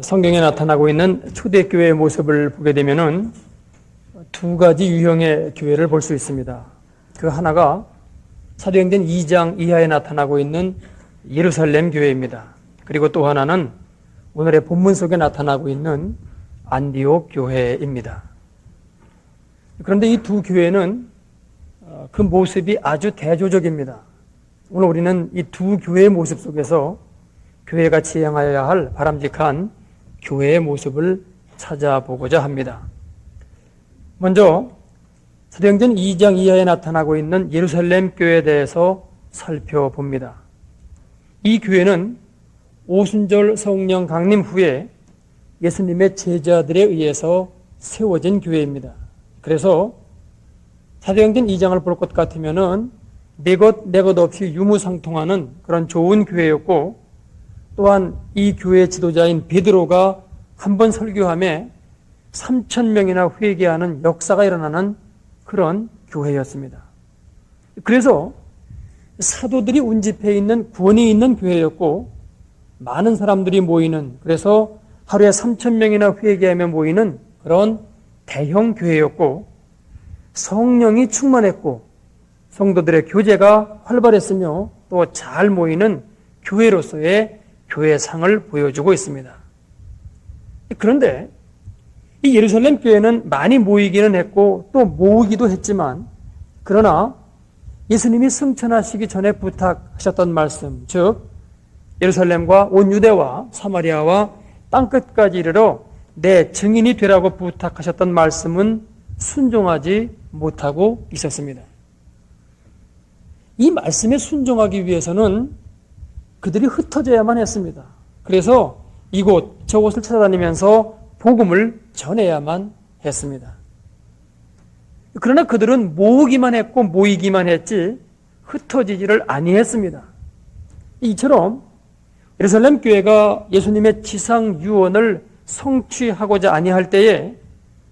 성경에 나타나고 있는 초대교회의 모습을 보게 되면은 두 가지 유형의 교회를 볼 수 있습니다. 그 하나가 사도행전 2장 이하에 나타나고 있는 예루살렘 교회입니다. 그리고 또 하나는 오늘의 본문 속에 나타나고 있는 안디옥 교회입니다. 그런데 이 두 교회는 어, 그 모습이 아주 대조적입니다. 오늘 우리는 이 두 교회의 모습 속에서 교회가 지향하여야 할 바람직한 교회의 모습을 찾아보고자 합니다. 먼저 사도행전 2장 이하에 나타나고 있는 예루살렘 교회에 대해서 살펴봅니다. 이 교회는 오순절 성령 강림 후에 예수님의 제자들에 의해서 세워진 교회입니다. 그래서 사도행전 2장을 볼 것 같으면은 내것 내것 없이 유무상통하는 그런 좋은 교회였고 또한 이 교회 지도자인 베드로가 한 번 설교함에 3천 명이나 회개하는 역사가 일어나는 그런 교회였습니다. 그래서 사도들이 운집해 있는 구원이 있는 교회였고 많은 사람들이 모이는 그래서 하루에 3천 명이나 회개하며 모이는 그런 대형 교회였고 성령이 충만했고 성도들의 교제가 활발했으며 또 잘 모이는 교회로서의 교회상을 보여주고 있습니다. 그런데 이 예루살렘 교회는 많이 모이기는 했고 또 모으기도 했지만 그러나 예수님이 승천하시기 전에 부탁하셨던 말씀, 즉 예루살렘과 온 유대와 사마리아와 땅 끝까지 이르러 내 증인이 되라고 부탁하셨던 말씀은 순종하지 못하고 있었습니다. 이 말씀에 순종하기 위해서는 그들이 흩어져야만 했습니다. 그래서 이곳 저곳을 찾아다니면서 복음을 전해야만 했습니다. 그러나 그들은 모으기만 했고 모이기만 했지 흩어지지를 아니했습니다. 이처럼 예루살렘 교회가 예수님의 지상 유언을 성취하고자 아니할 때에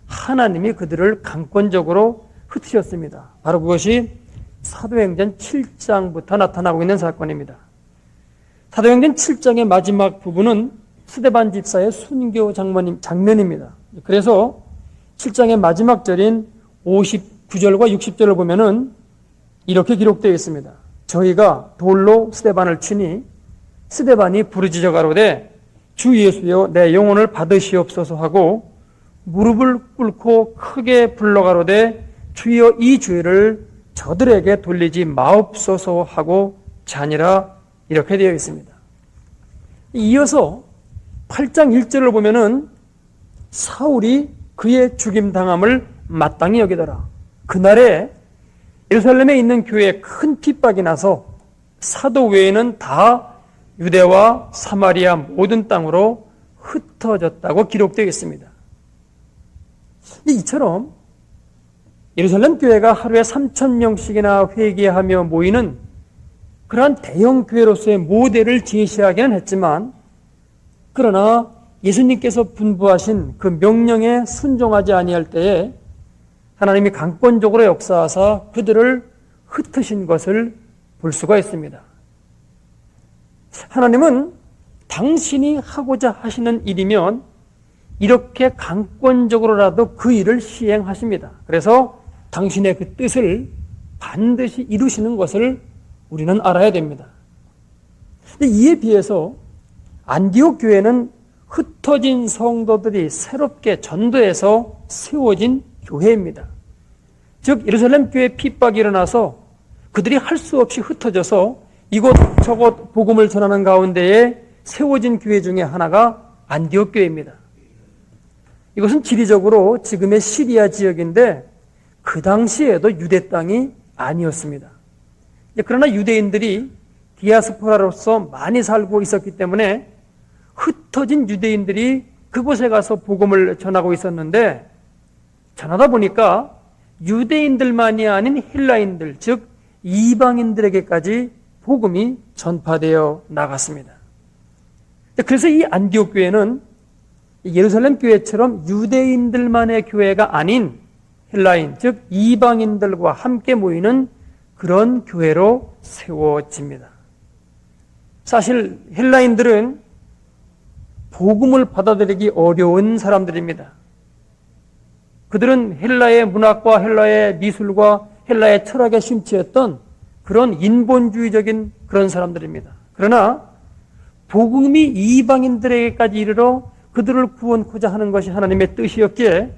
하나님이 그들을 강권적으로 흩으셨습니다. 바로 그것이 사도행전 7장부터 나타나고 있는 사건입니다. 사도행전 7장의 마지막 부분은 스데반 집사의 순교 장모님 장면입니다. 그래서 7장의 마지막 절인 59절과 60절을 보면은 이렇게 기록되어 있습니다. 저희가 돌로 스데반을 치니 스데반이 부르짖어 가로되 주 예수여 내 영혼을 받으시옵소서 하고 무릎을 꿇고 크게 불러가로되 주여 이 죄를 저들에게 돌리지 마옵소서 하고 자니라 이렇게 되어 있습니다. 이어서 8장 1절을 보면은 사울이 그의 죽임 당함을 마땅히 여기더라. 그날에 예루살렘에 있는 교회에 큰 핍박이 나서 사도 외에는 다 유대와 사마리아 모든 땅으로 흩어졌다고 기록되어 있습니다. 이처럼 예루살렘 교회가 하루에 3천 명씩이나 회개하며 모이는 그러한 대형 교회로서의 모델을 제시하기는 했지만 그러나 예수님께서 분부하신 그 명령에 순종하지 아니할 때에 하나님이 강권적으로 역사하사 그들을 흩으신 것을 볼 수가 있습니다. 하나님은 당신이 하고자 하시는 일이면 이렇게 강권적으로라도 그 일을 시행하십니다. 그래서 당신의 그 뜻을 반드시 이루시는 것을 우리는 알아야 됩니다. 이에 비해서 안디옥 교회는 흩어진 성도들이 새롭게 전도해서 세워진 교회입니다. 즉 예루살렘 교회 핍박이 일어나서 그들이 할 수 없이 흩어져서 이곳 저곳 복음을 전하는 가운데에 세워진 교회 중에 하나가 안디옥 교회입니다. 이것은 지리적으로 지금의 시리아 지역인데 그 당시에도 유대 땅이 아니었습니다. 그러나 유대인들이 디아스포라로서 많이 살고 있었기 때문에 흩어진 유대인들이 그곳에 가서 복음을 전하고 있었는데 전하다 보니까 유대인들만이 아닌 헬라인들, 즉 이방인들에게까지 복음이 전파되어 나갔습니다. 그래서 이 안디옥 교회는 예루살렘 교회처럼 유대인들만의 교회가 아닌 헬라인, 즉 이방인들과 함께 모이는 그런 교회로 세워집니다. 사실 헬라인들은 복음을 받아들이기 어려운 사람들입니다. 그들은 헬라의 문학과 헬라의 미술과 헬라의 철학에 심취했던 그런 인본주의적인 그런 사람들입니다. 그러나 복음이 이방인들에게까지 이르러 그들을 구원코자 하는 것이 하나님의 뜻이었기에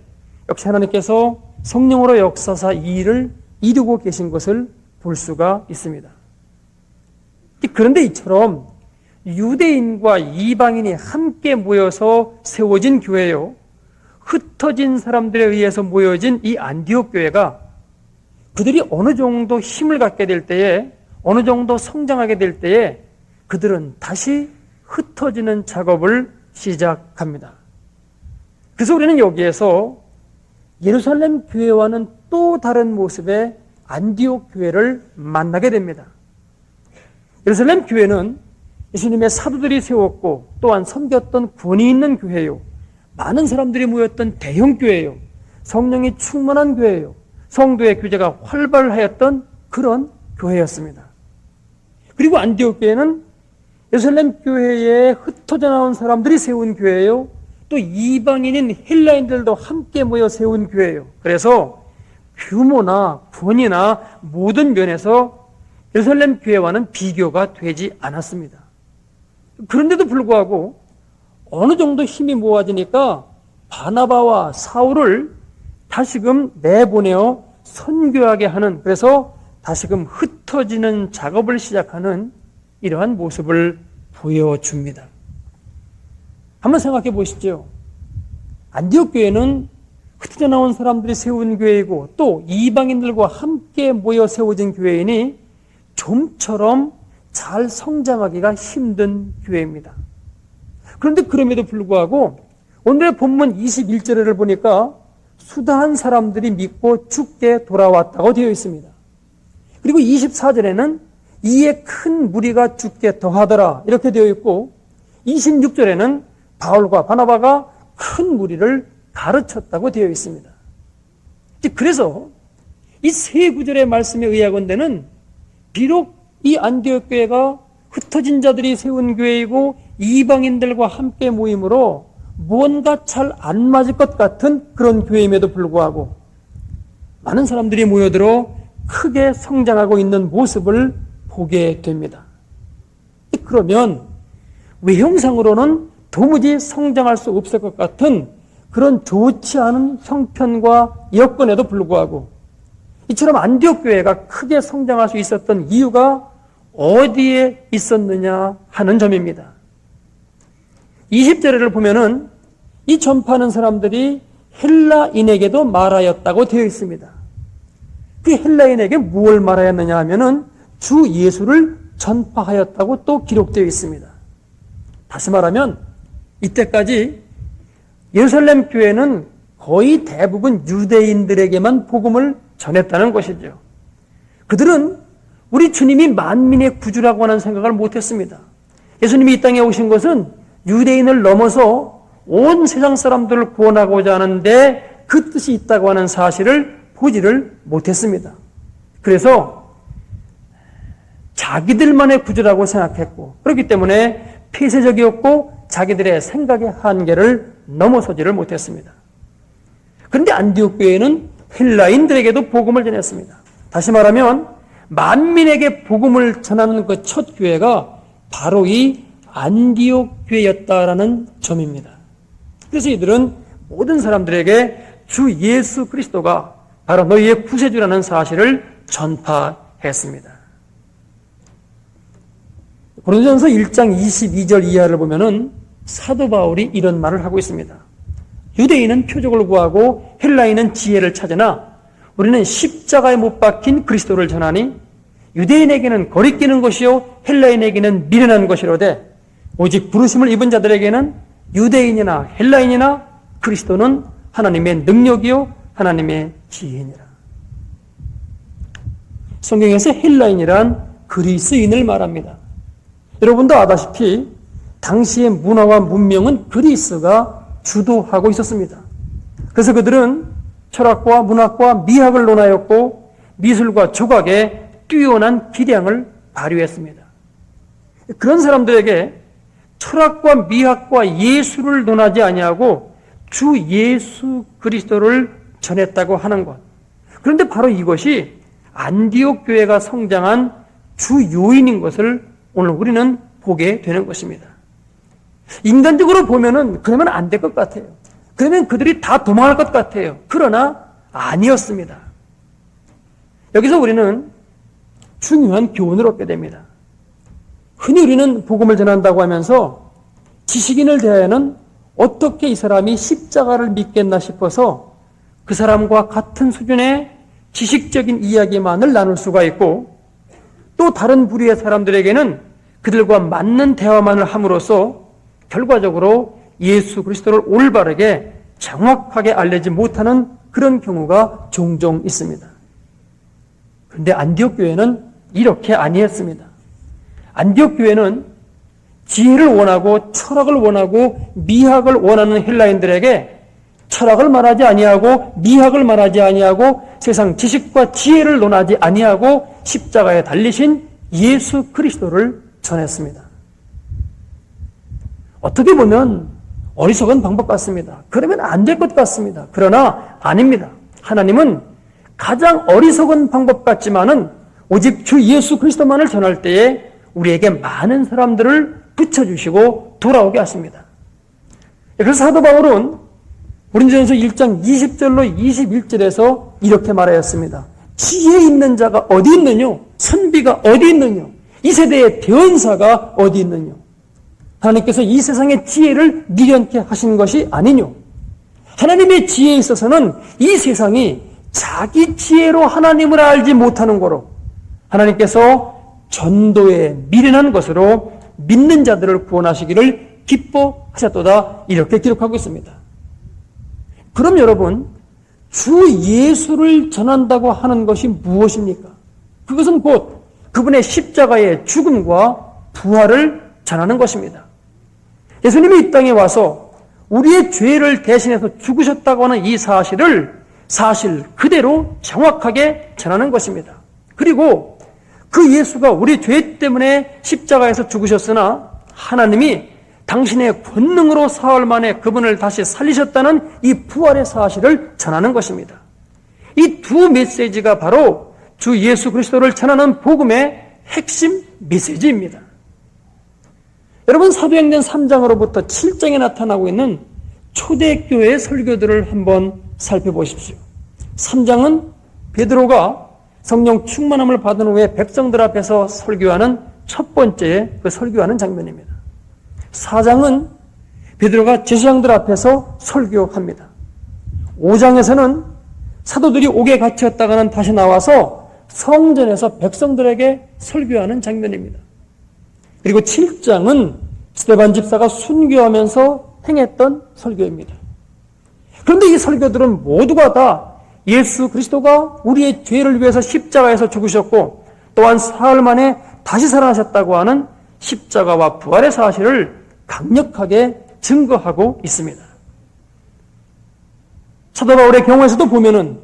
역시 하나님께서 성령으로 역사사 이 일을 이루고 계신 것을 볼 수가 있습니다. 그런데 이처럼 유대인과 이방인이 함께 모여서 세워진 교회요. 흩어진 사람들에 의해서 모여진 이 안디옥 교회가 그들이 어느 정도 힘을 갖게 될 때에 어느 정도 성장하게 될 때에 그들은 다시 흩어지는 작업을 시작합니다. 그래서 우리는 여기에서 예루살렘 교회와는 또 다른 모습의 안디옥 교회를 만나게 됩니다. 예루살렘 교회는 예수님의 사도들이 세웠고 또한 섬겼던 권위 있는 교회요. 많은 사람들이 모였던 대형 교회요. 성령이 충만한 교회요. 성도의 교제가 활발하였던 그런 교회였습니다. 그리고 안디옥 교회는 예루살렘 교회에 흩어져 나온 사람들이 세운 교회요. 또 이방인인 헬라인들도 함께 모여 세운 교회예요. 그래서 규모나 권위나 모든 면에서 예루살렘 교회와는 비교가 되지 않았습니다. 그런데도 불구하고 어느 정도 힘이 모아지니까 바나바와 사울을 다시금 내보내어 선교하게 하는 그래서 다시금 흩어지는 작업을 시작하는 이러한 모습을 보여줍니다. 한번 생각해 보시죠. 안디옥 교회는 흩어져 나온 사람들이 세운 교회이고 또 이방인들과 함께 모여 세워진 교회이니 좀처럼 잘 성장하기가 힘든 교회입니다. 그런데 그럼에도 불구하고 오늘의 본문 21절을 보니까 수다한 사람들이 믿고 죽게 돌아왔다고 되어 있습니다. 그리고 24절에는 이에 큰 무리가 죽게 더하더라 이렇게 되어 있고 26절에는 바울과 바나바가 큰 무리를 가르쳤다고 되어 있습니다. 그래서 이 세 구절의 말씀에 의하건대는 비록 이 안디옥 교회가 흩어진 자들이 세운 교회이고 이방인들과 함께 모임으로 뭔가 잘 안 맞을 것 같은 그런 교회임에도 불구하고 많은 사람들이 모여들어 크게 성장하고 있는 모습을 보게 됩니다. 그러면 외형상으로는 도무지 성장할 수 없을 것 같은 그런 좋지 않은 형편과 여건에도 불구하고 이처럼 안디옥 교회가 크게 성장할 수 있었던 이유가 어디에 있었느냐 하는 점입니다. 20절을 보면은 이 전파하는 사람들이 헬라인에게도 말하였다고 되어 있습니다. 그 헬라인에게 무엇을 말하였느냐 하면은 주 예수를 전파하였다고 또 기록되어 있습니다. 다시 말하면 이때까지 예루살렘 교회는 거의 대부분 유대인들에게만 복음을 전했다는 것이죠. 그들은 우리 주님이 만민의 구주라고 하는 생각을 못했습니다. 예수님이 이 땅에 오신 것은 유대인을 넘어서 온 세상 사람들을 구원하고자 하는데 그 뜻이 있다고 하는 사실을 보지를 못했습니다. 그래서 자기들만의 구주라고 생각했고 그렇기 때문에 폐쇄적이었고 자기들의 생각의 한계를 넘어서지를 못했습니다. 그런데 안디옥 교회는 헬라인들에게도 복음을 전했습니다. 다시 말하면 만민에게 복음을 전하는 그 첫 교회가 바로 이 안디옥 교회였다라는 점입니다. 그래서 이들은 모든 사람들에게 주 예수 그리스도가 바로 너희의 구세주라는 사실을 전파했습니다. 고린도전서 1장 22절 이하를 보면은 사도 바울이 이런 말을 하고 있습니다. 유대인은 표적을 구하고 헬라인은 지혜를 찾으나 우리는 십자가에 못 박힌 그리스도를 전하니 유대인에게는 거리끼는 것이요 헬라인에게는 미련한 것이로되 오직 부르심을 입은 자들에게는 유대인이나 헬라인이나 그리스도는 하나님의 능력이요 하나님의 지혜니라. 성경에서 헬라인이란 그리스인을 말합니다. 여러분도 아다시피 당시의 문화와 문명은 그리스가 주도하고 있었습니다. 그래서 그들은 철학과 문학과 미학을 논하였고 미술과 조각에 뛰어난 기량을 발휘했습니다. 그런 사람들에게 철학과 미학과 예술을 논하지 아니하고 주 예수 그리스도를 전했다고 하는 것. 그런데 바로 이것이 안디옥 교회가 성장한 주 요인인 것을 오늘 우리는 보게 되는 것입니다. 인간적으로 보면은 그러면 안 될 것 같아요. 그러면 그들이 다 도망할 것 같아요. 그러나 아니었습니다. 여기서 우리는 중요한 교훈을 얻게 됩니다. 흔히 우리는 복음을 전한다고 하면서 지식인을 대하여는 어떻게 이 사람이 십자가를 믿겠나 싶어서 그 사람과 같은 수준의 지식적인 이야기만을 나눌 수가 있고 또 다른 부류의 사람들에게는 그들과 맞는 대화만을 함으로써 결과적으로 예수 그리스도를 올바르게 정확하게 알리지 못하는 그런 경우가 종종 있습니다. 그런데 안디옥 교회는 이렇게 아니했습니다. 안디옥 교회는 지혜를 원하고 철학을 원하고 미학을 원하는 헬라인들에게 철학을 말하지 아니하고 미학을 말하지 아니하고 세상 지식과 지혜를 논하지 아니하고 십자가에 달리신 예수 그리스도를 전했습니다. 어떻게 보면 어리석은 방법 같습니다. 그러면 안 될 것 같습니다. 그러나 아닙니다. 하나님은 가장 어리석은 방법 같지만은 오직 주 예수 그리스도만을 전할 때에 우리에게 많은 사람들을 붙여주시고 돌아오게 하십니다. 그래서 사도 바울은 고린도전서 1장 20절로 21절에서 이렇게 말하였습니다. 지혜 있는 자가 어디 있느냐? 선비가 어디 있느냐? 이 세대의 대원사가 어디 있느냐? 하나님께서 이 세상의 지혜를 미련케 하신 것이 아니뇨. 하나님의 지혜에 있어서는 이 세상이 자기 지혜로 하나님을 알지 못하는 거로 하나님께서 전도에 미련한 것으로 믿는 자들을 구원하시기를 기뻐하셨도다 이렇게 기록하고 있습니다. 그럼 여러분 주 예수를 전한다고 하는 것이 무엇입니까? 그것은 곧 그분의 십자가의 죽음과 부활을 전하는 것입니다. 예수님이 이 땅에 와서 우리의 죄를 대신해서 죽으셨다고 하는 이 사실을 사실 그대로 정확하게 전하는 것입니다. 그리고 그 예수가 우리 죄 때문에 십자가에서 죽으셨으나 하나님이 당신의 권능으로 사흘 만에 그분을 다시 살리셨다는 이 부활의 사실을 전하는 것입니다. 이 두 메시지가 바로 주 예수 그리스도를 전하는 복음의 핵심 메시지입니다. 여러분 사도행전 3장으로부터 7장에 나타나고 있는 초대교회 설교들을 한번 살펴보십시오. 3장은 베드로가 성령 충만함을 받은 후에 백성들 앞에서 설교하는 첫 번째 그 설교하는 장면입니다. 4장은 베드로가 제사장들 앞에서 설교합니다. 5장에서는 사도들이 옥에 갇혔다가는 다시 나와서 성전에서 백성들에게 설교하는 장면입니다. 그리고 7장은 스테반 집사가 순교하면서 행했던 설교입니다. 그런데 이 설교들은 모두가 다 예수 그리스도가 우리의 죄를 위해서 십자가에서 죽으셨고 또한 사흘 만에 다시 살아나셨다고 하는 십자가와 부활의 사실을 강력하게 증거하고 있습니다. 사도 바울의 경우에서도 보면은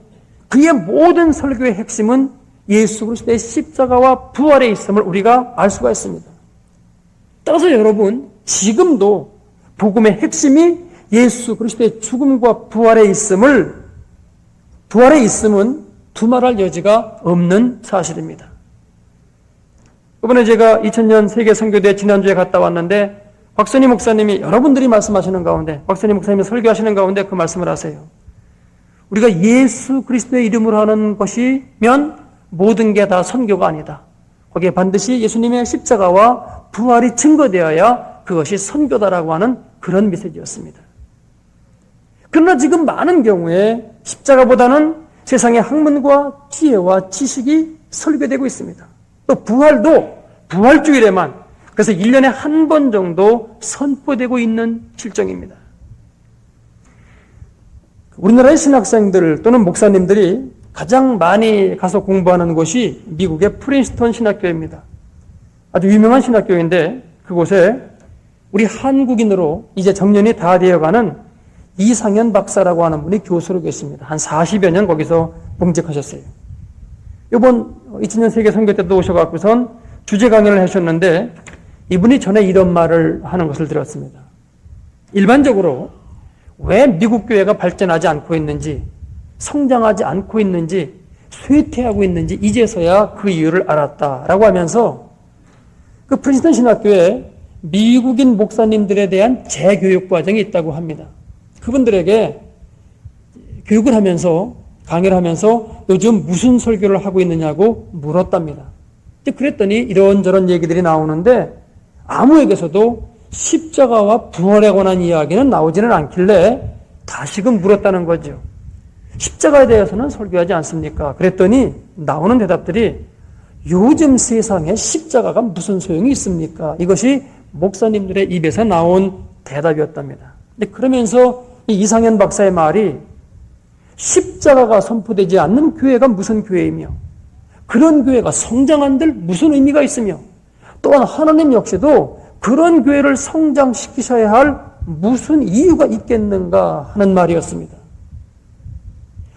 그의 모든 설교의 핵심은 예수 그리스도의 십자가와 부활에 있음을 우리가 알 수가 있습니다. 따라서 여러분 지금도 복음의 핵심이 예수 그리스도의 죽음과 부활에 있음을 부활에 있음은 두말할 여지가 없는 사실입니다. 이번에 제가 2000년 세계 선교대 지난주에 갔다 왔는데 박선희 목사님이 여러분들이 말씀하시는 가운데 박선희 목사님이 설교하시는 가운데 그 말씀을 하세요. 우리가 예수 그리스도의 이름으로 하는 것이면 모든 게 다 선교가 아니다. 거기에 반드시 예수님의 십자가와 부활이 증거되어야 그것이 선교다라고 하는 그런 메시지였습니다. 그러나 지금 많은 경우에 십자가보다는 세상의 학문과 지혜와 지식이 설계되고 있습니다. 또 부활도 부활주일에만 그래서 1년에 한 번 정도 선포되고 있는 실정입니다. 우리나라의 신학생들 또는 목사님들이 가장 많이 가서 공부하는 곳이 미국의 프린스턴 신학교입니다. 아주 유명한 신학교인데 그곳에 우리 한국인으로 이제 정년이 다 되어가는 이상현 박사라고 하는 분이 교수로 계십니다. 한 40여 년 거기서 봉직하셨어요. 이번 2000년 세계 선교 때도 오셔갖고선 주제 강연을 하셨는데 이분이 전에 이런 말을 하는 것을 들었습니다. 일반적으로 왜 미국 교회가 발전하지 않고 있는지, 성장하지 않고 있는지, 쇠퇴하고 있는지 이제서야 그 이유를 알았다라고 하면서 그 프린스턴 신학교에 미국인 목사님들에 대한 재교육 과정이 있다고 합니다. 그분들에게 교육을 하면서 강의를 하면서 요즘 무슨 설교를 하고 있느냐고 물었답니다. 그랬더니 이런저런 얘기들이 나오는데 아무에게서도 십자가와 부활에 관한 이야기는 나오지는 않길래 다시금 물었다는 거죠. 십자가에 대해서는 설교하지 않습니까? 그랬더니 나오는 대답들이 요즘 세상에 십자가가 무슨 소용이 있습니까? 이것이 목사님들의 입에서 나온 대답이었답니다. 그러면서 이상현 박사의 말이 십자가가 선포되지 않는 교회가 무슨 교회이며 그런 교회가 성장한들 무슨 의미가 있으며 또한 하나님 역시도 그런 교회를 성장시키셔야 할 무슨 이유가 있겠는가 하는 말이었습니다.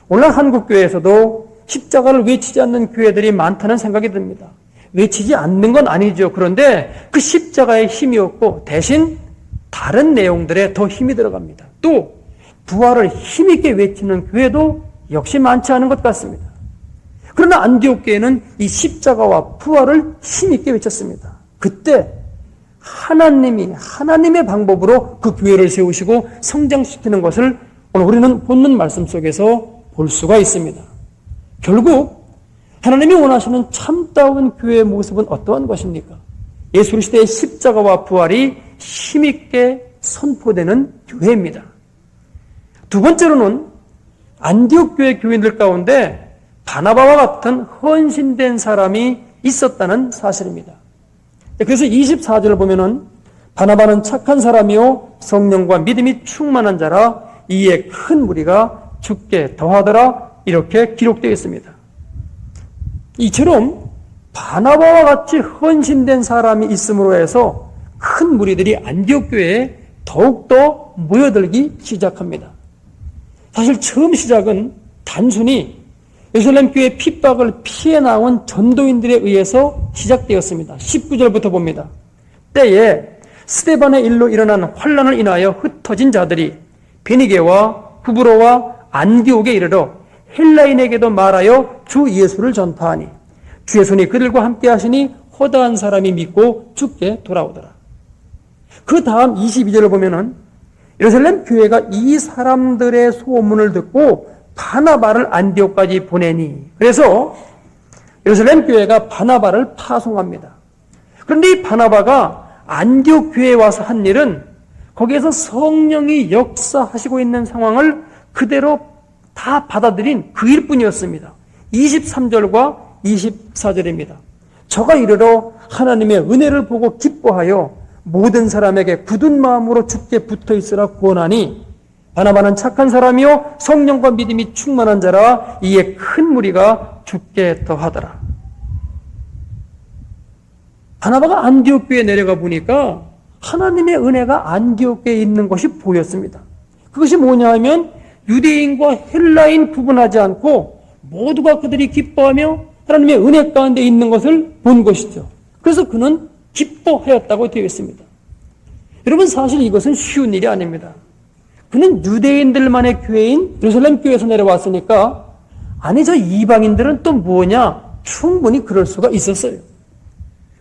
오늘 한국 교회에서도 십자가를 외치지 않는 교회들이 많다는 생각이 듭니다. 외치지 않는 건 아니죠. 그런데 그 십자가의 힘이 없고 대신 다른 내용들에 더 힘이 들어갑니다. 또 부활을 힘있게 외치는 교회도 역시 많지 않은 것 같습니다. 그러나 안디옥 교회는 이 십자가와 부활을 힘있게 외쳤습니다. 그때 하나님이 하나님의 방법으로 그 교회를 세우시고 성장시키는 것을 오늘 우리는 본문 말씀 속에서 볼 수가 있습니다. 결국 하나님이 원하시는 참다운 교회의 모습은 어떠한 것입니까? 예수 시대의 십자가와 부활이 힘있게 선포되는 교회입니다. 두 번째로는 안디옥 교회 교인들 가운데 바나바와 같은 헌신된 사람이 있었다는 사실입니다. 그래서 24절을 보면은 바나바는 착한 사람이요 성령과 믿음이 충만한 자라 이에 큰 무리가 죽게 더하더라 이렇게 기록되어 있습니다. 이처럼 바나바와 같이 헌신된 사람이 있음으로 해서 큰 무리들이 안디옥 교회에 더욱더 모여들기 시작합니다. 사실 처음 시작은 단순히 예루살렘 교회 핍박을 피해 나온 전도인들에 의해서 시작되었습니다. 19절부터 봅니다. 때에 스테반의 일로 일어난 환란을 인하여 흩어진 자들이 베니게와 후브로와 안디옥에 이르러 헬라인에게도 말하여 주 예수를 전파하니 주의 손이 그들과 함께 하시니 허다한 사람이 믿고 죽게 돌아오더라. 그 다음 22절을 보면은 예루살렘 교회가 이 사람들의 소문을 듣고 바나바를 안디옥까지 보내니 그래서 예루살렘 교회가 바나바를 파송합니다. 그런데 이 바나바가 안디옥 교회에 와서 한 일은 거기에서 성령이 역사하시고 있는 상황을 그대로 다 받아들인 그 일뿐이었습니다. 23절과 24절입니다. 저가 이르러 하나님의 은혜를 보고 기뻐하여 모든 사람에게 굳은 마음으로 죽게 붙어 있으라 구원하니 바나바는 착한 사람이요 성령과 믿음이 충만한 자라 이에 큰 무리가 죽게 더하더라. 바나바가 안디옥 교에 내려가 보니까 하나님의 은혜가 안디옥 교에 있는 것이 보였습니다. 그것이 뭐냐 하면 유대인과 헬라인 구분하지 않고 모두가 그들이 기뻐하며 하나님의 은혜 가운데 있는 것을 본 것이죠. 그래서 그는 기뻐하였다고 되어 있습니다. 여러분 사실 이것은 쉬운 일이 아닙니다. 그는 유대인들만의 교회인 예루살렘 교회에서 내려왔으니까 아니 저 이방인들은 또 뭐냐? 충분히 그럴 수가 있었어요.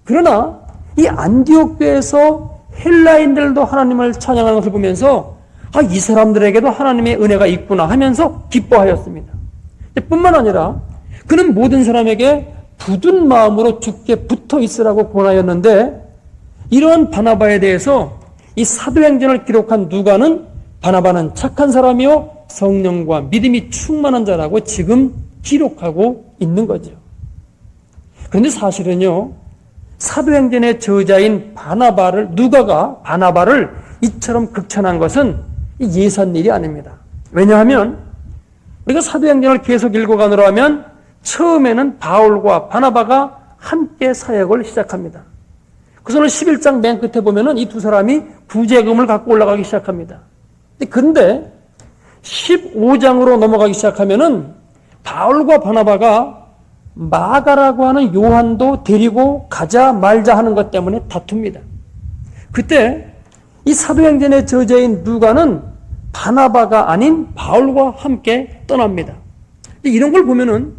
그러나 이 안디옥 교회에서 헬라인들도 하나님을 찬양하는 것을 보면서 아, 이 사람들에게도 하나님의 은혜가 있구나 하면서 기뻐하였습니다. 뿐만 아니라 그는 모든 사람에게 굳은 마음으로 죽게 붙어 있으라고 권하였는데 이러한 바나바에 대해서 이 사도행전을 기록한 누가는 바나바는 착한 사람이요 성령과 믿음이 충만한 자라고 지금 기록하고 있는 거죠. 그런데 사실은요 사도행전의 저자인 바나바를 누가가 바나바를 이처럼 극찬한 것은 예산 일이 아닙니다. 왜냐하면 우리가 사도행전을 계속 읽어가느라 하면 처음에는 바울과 바나바가 함께 사역을 시작합니다. 그래서 11장 맨 끝에 보면은 이 두 사람이 구제금을 갖고 올라가기 시작합니다. 그런데 15장으로 넘어가기 시작하면은 바울과 바나바가 마가라고 하는 요한도 데리고 가자 말자 하는 것 때문에 다툽니다. 그때 이 사도행전의 저자인 누가는 바나바가 아닌 바울과 함께 떠납니다. 이런 걸 보면은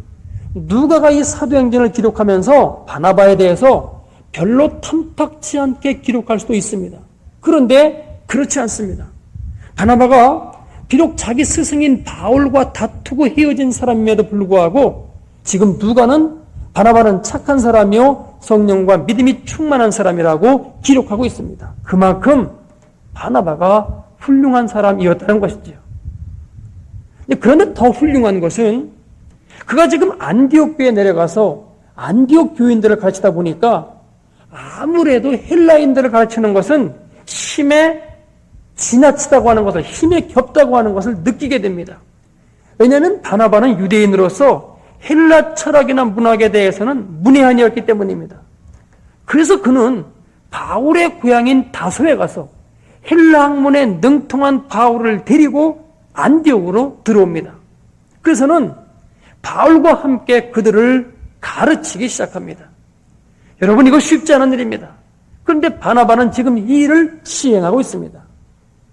누가가 이 사도행전을 기록하면서 바나바에 대해서 별로 탐탁치 않게 기록할 수도 있습니다. 그런데 그렇지 않습니다. 바나바가 비록 자기 스승인 바울과 다투고 헤어진 사람임에도 불구하고 지금 누가는 바나바는 착한 사람이요 성령과 믿음이 충만한 사람이라고 기록하고 있습니다. 그만큼 바나바가 훌륭한 사람이었다는 것이죠. 그런데 더 훌륭한 것은 그가 지금 안디옥 교에 내려가서 안디옥 교인들을 가르치다 보니까 아무래도 헬라인들을 가르치는 것은 힘에 지나치다고 하는 것을 힘에 겹다고 하는 것을 느끼게 됩니다. 왜냐하면 바나바는 유대인으로서 헬라 철학이나 문학에 대해서는 문외한이었기 때문입니다. 그래서 그는 바울의 고향인 다소에 가서 헬라 학문에 능통한 바울을 데리고 안디옥으로 들어옵니다. 그래서는 바울과 함께 그들을 가르치기 시작합니다. 여러분 이거 쉽지 않은 일입니다. 그런데 바나바는 지금 이 일을 시행하고 있습니다.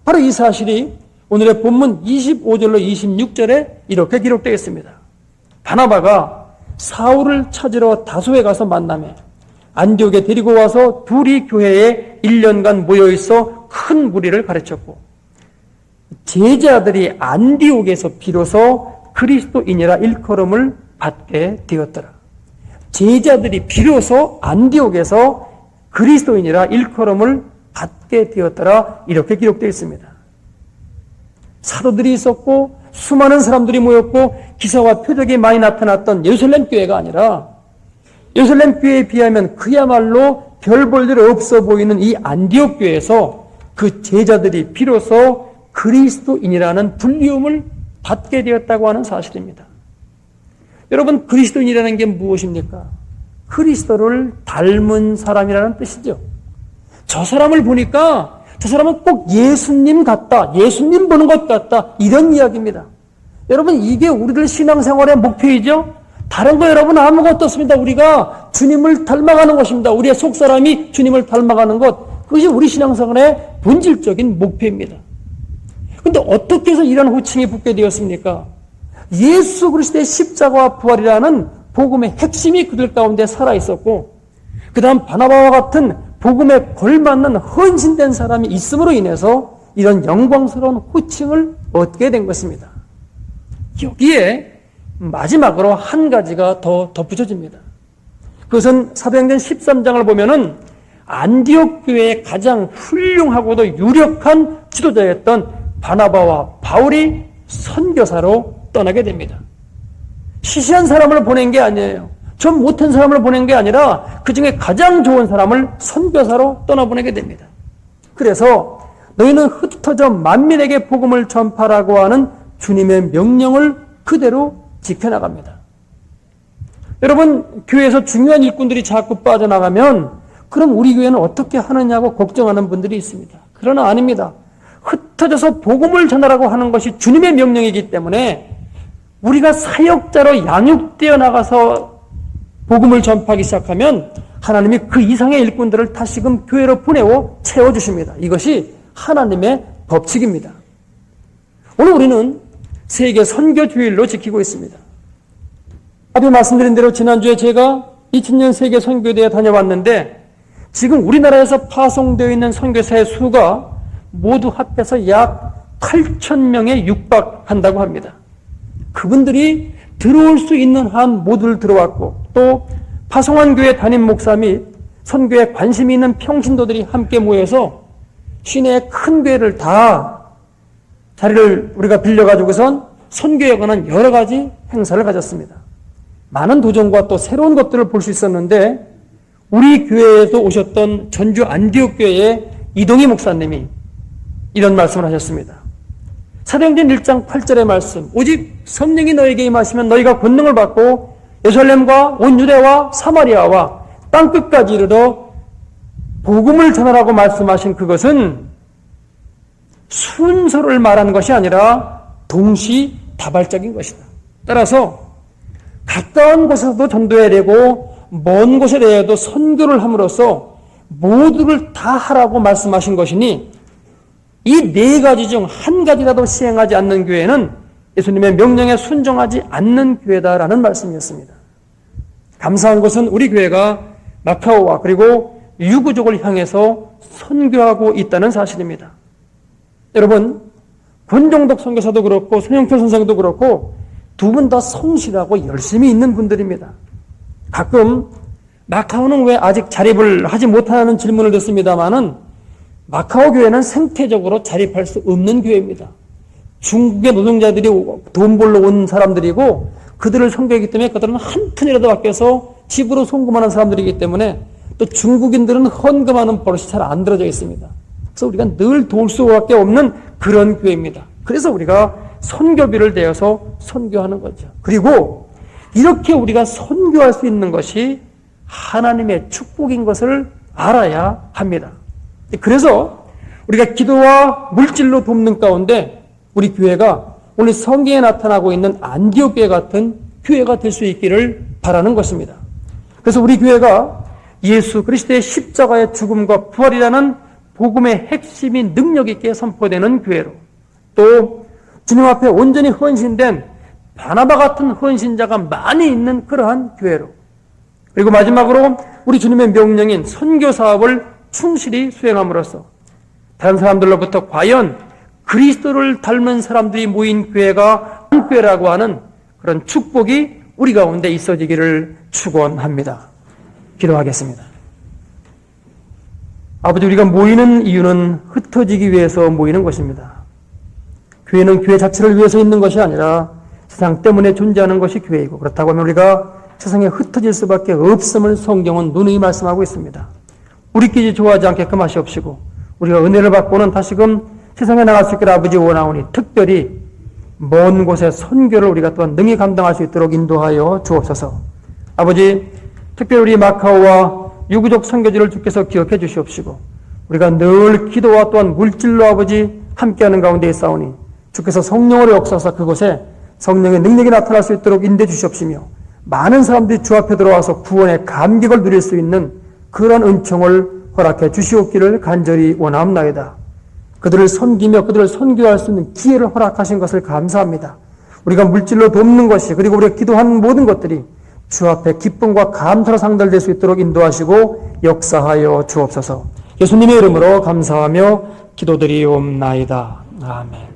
바로 이 사실이 오늘의 본문 25절로 26절에 이렇게 기록되어 있습니다. 바나바가 사울을 찾으러 다소에 가서 만남에 안디옥에 데리고 와서 둘이 교회에 1년간 모여 있어 큰 무리를 가르쳤고 제자들이 안디옥에서 비로소 그리스도인이라 일컬음을 받게 되었더라. 제자들이 비로소 안디옥에서 그리스도인이라 일컬음을 받게 되었더라. 이렇게 기록되어 있습니다. 사도들이 있었고 수많은 사람들이 모였고 기사와 표적이 많이 나타났던 예루살렘 교회가 아니라 예루살렘 교회에 비하면 그야말로 별 볼 일 없어 보이는 이 안디옥 교회에서 그 제자들이 비로소 그리스도인이라는 불리움을 받게 되었다고 하는 사실입니다. 여러분 그리스도인이라는 게 무엇입니까? 그리스도를 닮은 사람이라는 뜻이죠. 저 사람을 보니까 저 사람은 꼭 예수님 같다. 예수님 보는 것 같다. 이런 이야기입니다. 여러분 이게 우리들 신앙생활의 목표이죠. 다른 거 여러분 아무것도 없습니다. 우리가 주님을 닮아가는 것입니다. 우리의 속사람이 주님을 닮아가는 것. 그것이 우리 신앙생활의 본질적인 목표입니다. 근데 어떻게 해서 이런 호칭이 붙게 되었습니까? 예수 그리스도의 십자가와 부활이라는 복음의 핵심이 그들 가운데 살아 있었고, 그 다음 바나바와 같은 복음에 걸맞는 헌신된 사람이 있음으로 인해서 이런 영광스러운 호칭을 얻게 된 것입니다. 여기에 마지막으로 한 가지가 더 덧붙여집니다. 그것은 사도행전 13장을 보면은 안디옥 교회의 가장 훌륭하고도 유력한 지도자였던 바나바와 바울이 선교사로 떠나게 됩니다. 시시한 사람을 보낸 게 아니에요. 좀 못한 사람을 보낸 게 아니라 그 중에 가장 좋은 사람을 선교사로 떠나보내게 됩니다. 그래서 너희는 흩어져 만민에게 복음을 전파라고 하는 주님의 명령을 그대로 지켜나갑니다. 여러분, 교회에서 중요한 일꾼들이 자꾸 빠져나가면 그럼 우리 교회는 어떻게 하느냐고 걱정하는 분들이 있습니다. 그러나 아닙니다. 흩어져서 복음을 전하라고 하는 것이 주님의 명령이기 때문에 우리가 사역자로 양육되어 나가서 복음을 전파하기 시작하면 하나님이 그 이상의 일꾼들을 다시금 교회로 보내고 채워주십니다. 이것이 하나님의 법칙입니다. 오늘 우리는 세계 선교 주일로 지키고 있습니다. 앞에 말씀드린 대로 지난주에 제가 2000년 세계 선교대에 다녀왔는데 지금 우리나라에서 파송되어 있는 선교사의 수가 모두 합해서 약 8천 명에 육박한다고 합니다. 그분들이 들어올 수 있는 한 모두를 들어왔고 또 파송한 교회 담임 목사 및 선교에 관심이 있는 평신도들이 함께 모여서 시내의 큰 교회를 다 자리를 우리가 빌려가지고선 선교에 관한 여러 가지 행사를 가졌습니다. 많은 도전과 또 새로운 것들을 볼 수 있었는데 우리 교회에도 오셨던 전주 안디옥 교회의 이동희 목사님이 이런 말씀을 하셨습니다. 사도행전 1장 8절의 말씀 오직 성령이 너에게 임하시면 너희가 권능을 받고 예루살렘과 온 유대와 사마리아와 땅 끝까지 이르러 복음을 전하라고 말씀하신 그것은 순서를 말하는 것이 아니라 동시 다발적인 것이다. 따라서 가까운 곳에서도 전도해야 되고 먼 곳에 대해도 선교를 함으로써 모두를 다 하라고 말씀하신 것이니 이 네 가지 중 한 가지라도 시행하지 않는 교회는 예수님의 명령에 순종하지 않는 교회다라는 말씀이었습니다. 감사한 것은 우리 교회가 마카오와 그리고 유구족을 향해서 선교하고 있다는 사실입니다. 여러분, 권종덕 선교사도 그렇고 손영표 선생도 그렇고 두 분 다 성실하고 열심히 있는 분들입니다. 가끔 마카오는 왜 아직 자립을 하지 못하는 질문을 듣습니다만은 마카오 교회는 생태적으로 자립할 수 없는 교회입니다. 중국의 노동자들이 돈 벌러 온 사람들이고 그들을 섬기기 때문에 그들은 한 푼이라도 아껴서 집으로 송금하는 사람들이기 때문에 또 중국인들은 헌금하는 버릇이 잘 안 들어져 있습니다. 그래서 우리가 늘 도울 수밖에 없는 그런 교회입니다. 그래서 우리가 선교비를 대어서 선교하는 거죠. 그리고 이렇게 우리가 선교할 수 있는 것이 하나님의 축복인 것을 알아야 합니다. 그래서 우리가 기도와 물질로 돕는 가운데 우리 교회가 오늘 성경에 나타나고 있는 안디옥 교회 같은 교회가 될 수 있기를 바라는 것입니다. 그래서 우리 교회가 예수 그리스도의 십자가의 죽음과 부활이라는 복음의 핵심이 능력 있게 선포되는 교회로 또 주님 앞에 온전히 헌신된 바나바 같은 헌신자가 많이 있는 그러한 교회로 그리고 마지막으로 우리 주님의 명령인 선교 사업을 충실히 수행함으로써 다른 사람들로부터 과연 그리스도를 닮은 사람들이 모인 교회가 한 교회라고 하는 그런 축복이 우리 가운데 있어지기를 축원합니다. 기도하겠습니다. 아버지 우리가 모이는 이유는 흩어지기 위해서 모이는 것입니다. 교회는 교회 자체를 위해서 있는 것이 아니라 세상 때문에 존재하는 것이 교회이고 그렇다고 하면 우리가 세상에 흩어질 수밖에 없음을 성경은 누누이 말씀하고 있습니다. 우리끼리 좋아하지 않게끔 하시옵시고 우리가 은혜를 받고는 다시금 세상에 나갈 수 있기를 아버지 원하오니 특별히 먼 곳에 선교를 우리가 또한 능히 감당할 수 있도록 인도하여 주옵소서. 아버지 특별히 우리 마카오와 유구족 선교지를 주께서 기억해 주시옵시고 우리가 늘 기도와 또한 물질로 아버지 함께하는 가운데 있사오니 주께서 성령으로 역사하사 그곳에 성령의 능력이 나타날 수 있도록 인도해 주시옵시며 많은 사람들이 주 앞에 들어와서 구원의 감격을 누릴 수 있는 그런 은총을 허락해 주시옵기를 간절히 원함나이다. 그들을 섬기며 그들을 선교할 수 있는 기회를 허락하신 것을 감사합니다. 우리가 물질로 돕는 것이 그리고 우리가 기도하는 모든 것들이 주 앞에 기쁨과 감사로 상달될 수 있도록 인도하시고 역사하여 주옵소서. 예수님의 이름으로 감사하며 기도드리옵나이다. 아멘.